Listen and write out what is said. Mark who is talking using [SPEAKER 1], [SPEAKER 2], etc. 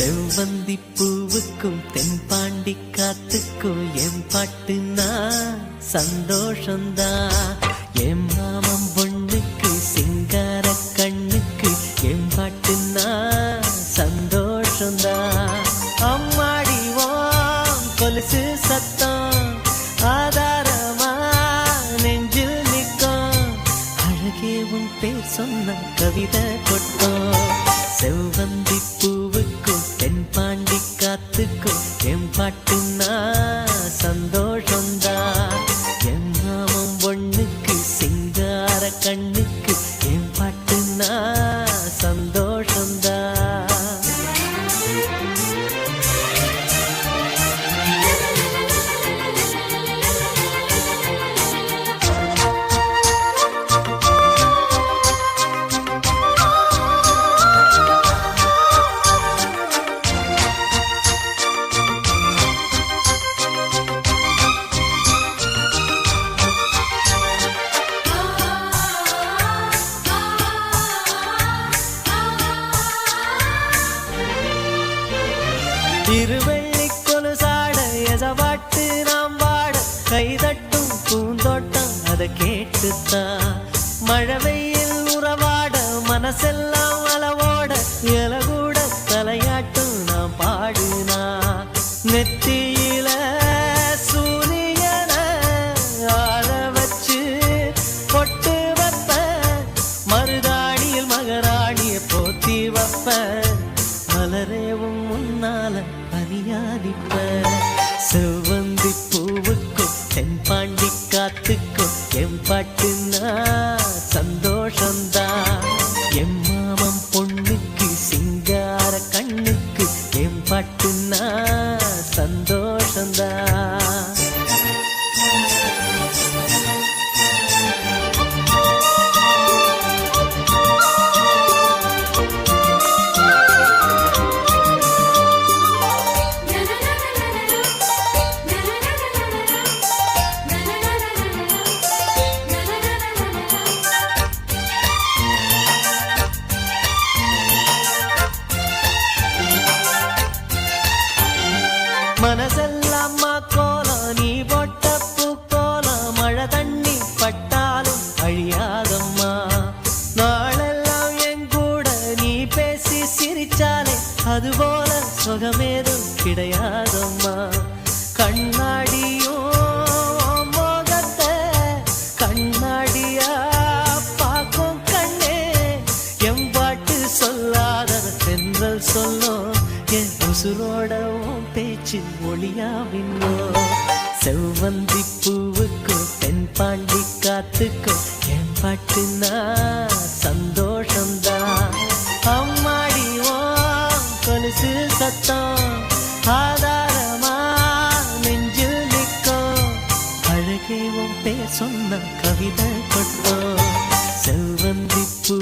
[SPEAKER 1] செவ்வந்தி பூவுக்கும் தென்பாண்டி காத்துக்கும் என் பாட்டுனா சந்தோஷந்தா. என் மாமன் பொண்ணுக்கு சிங்கார கண்ணுக்கு என் பாட்டுனா சந்தோஷந்தா. அம்மாடிவோம் கொலுசு சத்தம் ஆதாரமா நெஞ்சில் நிற்கும். அழகே உன் பேர் சொன்ன கவிதை கொட்டோம். செவ்வந்தி பூ மனசுக்கும் என் பாட்டுன்னா சந்தோஷந்தான் என் நாமம் பொண்ணுக்கு சிங்கார கண்ணுக்கு என் பாட்டுன்னா திருவள்ளி கொலுசாட எசவாட்டு நாம் வாட கைதட்டும் பூந்தோட்டம் அதை கேட்டுத்தான் மழை வெயில் உறவாட மனசெல்லாம் அளவோட இலகூட தலையாட்டும் நான் பாடுனா. நெத்தியில சூரியன ஆள வச்சு பொட்டு வைப்பேன் மருதாணியில் மகராணிய போத்தி வப்ப. மலரேவும் முன்னால பனியாதிப்ப செவ்வந்தி பூவுக்கும் தென்பாண்டி காத்துக்கும் எம் பாட்டுனா சந்தோஷம்தான். எம் மாமம் பொண்ணுக்கு சிங்கார கண்ணு மனசெல்லாம் கோலம் நீ போட்ட பூக்கோலம் மழை தண்ணி பட்டாலும் அழியாதம்மா. நாளெல்லாம் என் கூட நீ பேசி சிரிச்சாலே அதுபோல சுகமேதும் கிடையாதம்மா. கண்ணாடியும் உன் கண்ணாடியா பார்க்கும் கண்ணே. என் சொல்லாத தென்றல் சொல்லும் என் உசுரோ பேச்சின் ஒளியாவின்னோ செவ்வந்தி பூவுக்கும் தென்பாண்டி காத்துக்கும் என் பாட்டுனா சந்தோஷம்தான் அம்மாடி ஓ கொலுசு சத்தம் ஆதாரமா நெஞ்சு நிற்கும். அழகே உன் பேர் சொன்ன கவிதை கொட்டோம் செவ்வந்தி பூ